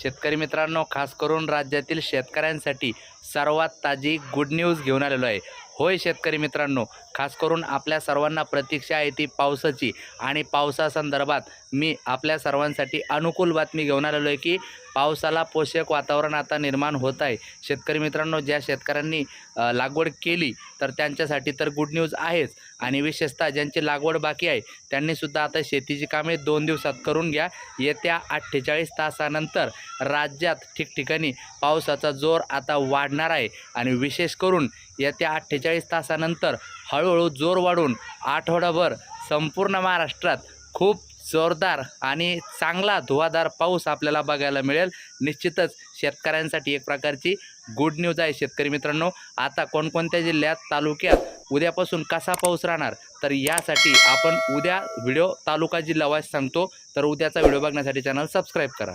शेतकरी मित्रांनो खास करून राज्यातील शेतकऱ्यांसाठी सर्वात ताजी गुड न्यूज घेऊन आलेलो आहे. होय शेतकरी मित्रांनो खास करून आपल्या सर्वांना प्रतीक्षा आहे ती पावसाची. आणि पावसासंदर्भात मी आपल्या सर्वांसाठी अनुकूल बातमी घेऊन आलेलो आहे की पावसाला पोषक वातावरण आता निर्माण होत आहे. शेतकरी मित्रांनो ज्या शेतकऱ्यांनी लागवड केली तर त्यांच्यासाठी तर गुड न्यूज आहेच. आणि विशेषतः ज्यांची लागवड बाकी आहे त्यांनीसुद्धा आता शेतीची कामे दोन दिवसात करून घ्या. येत्या अठ्ठेचाळीस तासानंतर राज्यात ठिकठिकाणी पावसाचा जोर आता वाढणार आहे. आणि विशेष करून येत्या अठ्ठेचाळीस तासानंतर हळूहळू जोर वाढून आठवडाभर संपूर्ण महाराष्ट्रात खूप जोरदार आणि चांगला धुवाधार पाऊस आपल्याला बघायला मिळेल. निश्चितच शेतकऱ्यांसाठी एक प्रकारची गुड न्यूज आहे शेतकरी मित्रांनो. आता कोणकोणत्या जिल्ह्यात तालुक्यात उद्यापासून कसा पाऊस राहणार? तर यासाठी आपण उद्या व्हिडिओ तालुका जिल्हा वाईज सांगतो. तर उद्याचा व्हिडिओ बघण्यासाठी चॅनल सबस्क्राईब करा.